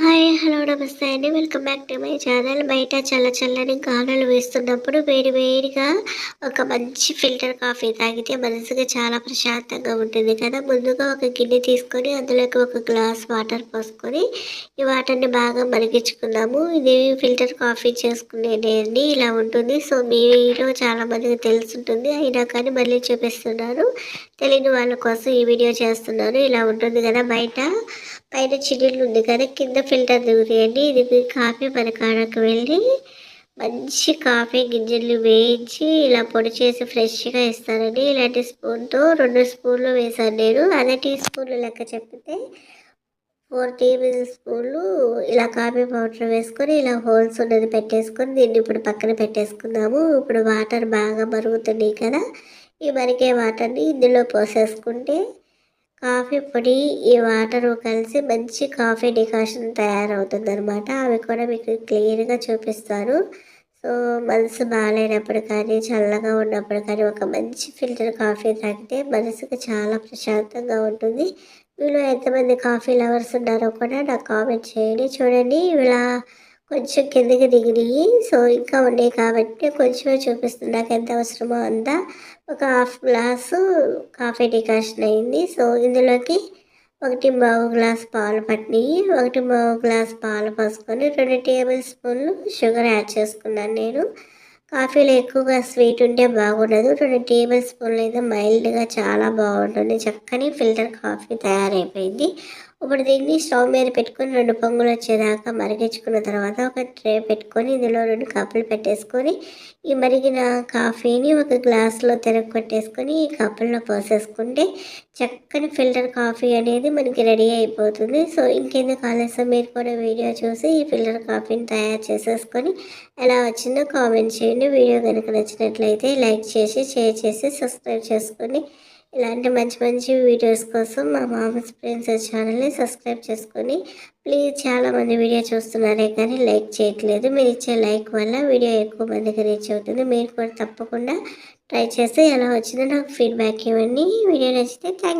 Hi hello నమస్తే అండి. Welcome back to my channel. బయట చల్ల చల్లని గాలులు వేస్తున్నప్పుడు వేడి వేడిగా ఒక మంచి ఫిల్టర్ కాఫీ తాగితే మనసుకి చాలా ప్రశాంతంగా ఉంటుంది కదా. ముందుగా ఒక గిన్నె తీసుకొని అందులోకి ఒక గ్లాస్ వాటర్ పోసుకొని ఈ వాటర్ని బాగా మరిగించుకున్నాము ఇది ఫిల్టర్ కాఫీ చేసుకునేది అండి. ఇలా ఉంటుంది. సో మీలో చాలా మందికి తెలుసుంటుంది. అయినా కానీ మళ్ళీ చూపిస్తున్నారు తెలియని వాళ్ళ కోసం ఈ వీడియో చేస్తున్నారు ఇలా ఉంటుంది కదా బయట. పైన చిల్లులు ఉంది కదా కింద ఫిల్టర్ దిగుతాయండి ఇది మీ కాఫీ పరికాడకు వెళ్ళి మంచి కాఫీ గింజలు వేయించి ఇలా పొడి చేసి ఫ్రెష్గా ఇస్తారండి ఇలాంటి స్పూన్తో రెండు స్పూన్లు వేసాను నేను. అదే టీ స్పూన్లు లెక్క చెప్తే ఫోర్ టేబుల్ స్పూన్లు ఇలా కాఫీ పౌడర్ వేసుకొని ఇలా హోల్స్ ఉన్నది పెట్టేసుకొని దీన్ని ఇప్పుడు పక్కన పెట్టేసుకుందాము. ఇప్పుడు వాటర్ బాగా మరుగుతున్నాయి కదా ఈ మరిగే వాటర్ని ఇందులో పోసేసుకుంటే కాఫీ పొడి ఈ వాటర్ కలిసి మంచి కాఫీ డికాషన్ తయారవుతుంది అనమాట అవి కూడా మీకు క్లియర్గా చూపిస్తారు. సో మనసు బాగాలేనప్పుడు కానీ చల్లగా ఉన్నప్పుడు కానీ ఒక మంచి ఫిల్టర్ కాఫీ తాగితే మనసుకు చాలా ప్రశాంతంగా ఉంటుంది. మీలో ఎంతమంది కాఫీ లవర్స్ ఉన్నారో కూడా నాకు కామెంట్ చేయండి. చూడండి ఇలా కొంచెం కిందకి దిగినాయి సో ఇంకా ఉన్నాయి కాబట్టి కొంచెమే చూపిస్తుంది. నాకు ఎంత అవసరమో అంతా. ఒక హాఫ్ గ్లాసు కాఫీ డికాషన్ అయింది. సో ఇందులోకి ఒకటి బావు గ్లాస్ పాలు పట్టినాయి ఒకటి బావు గ్లాస్ పాలు పోసుకొని రెండు టేబుల్ స్పూన్లు షుగర్ యాడ్ చేసుకున్నాను నేను. కాఫీలో ఎక్కువగా స్వీట్ ఉంటే బాగుండదు. రెండు టేబుల్ స్పూన్లు అయితే మైల్డ్గా చాలా బాగుంటుంది. చక్కని ఫిల్టర్ కాఫీ తయారైపోయింది. ఇప్పుడు దీన్ని స్టవ్ మీద పెట్టుకొని రెండు పొంగులు వచ్చేదాకా మరిగించుకున్న తర్వాత ఒక ట్రే పెట్టుకొని ఇందులో రెండు కప్పులు పెట్టేసుకొని ఈ మరిగిన కాఫీని ఒక గ్లాస్లో కొట్టేసుకొని ఈ కప్పుల్లో పోసేసుకుంటే చక్కని ఫిల్టర్ కాఫీ అనేది మనకి రెడీ అయిపోతుంది. సో ఇంకెందుకు ఆలస్యం? మీరు కూడా వీడియో చూసి ఈ ఫిల్టర్ కాఫీని తయారు చేసేసుకొని ఎలా వచ్చిందో కామెంట్ చేయండి. వీడియో కనుక నచ్చినట్లయితే లైక్ చేసి షేర్ చేసి సబ్స్క్రైబ్ చేసుకొని ఇలాంటి మంచి మంచి వీడియోస్ కోసం మా మామస్ ప్రిన్సెస్ ఛానల్ని సబ్స్క్రైబ్ చేసుకొని ప్లీజ్ చాలామంది వీడియో చూస్తున్నారే కానీ లైక్ చేయట్లేదు. మీరు ఇచ్చే లైక్ వల్ల వీడియో ఎక్కువ మందికి రీచ్ అవుతుంది. మీరు కూడా తప్పకుండా ట్రై చేస్తే ఎలా వచ్చిందో నాకు ఫీడ్బ్యాక్ ఇవ్వండి. వీడియో నచ్చితే థ్యాంక్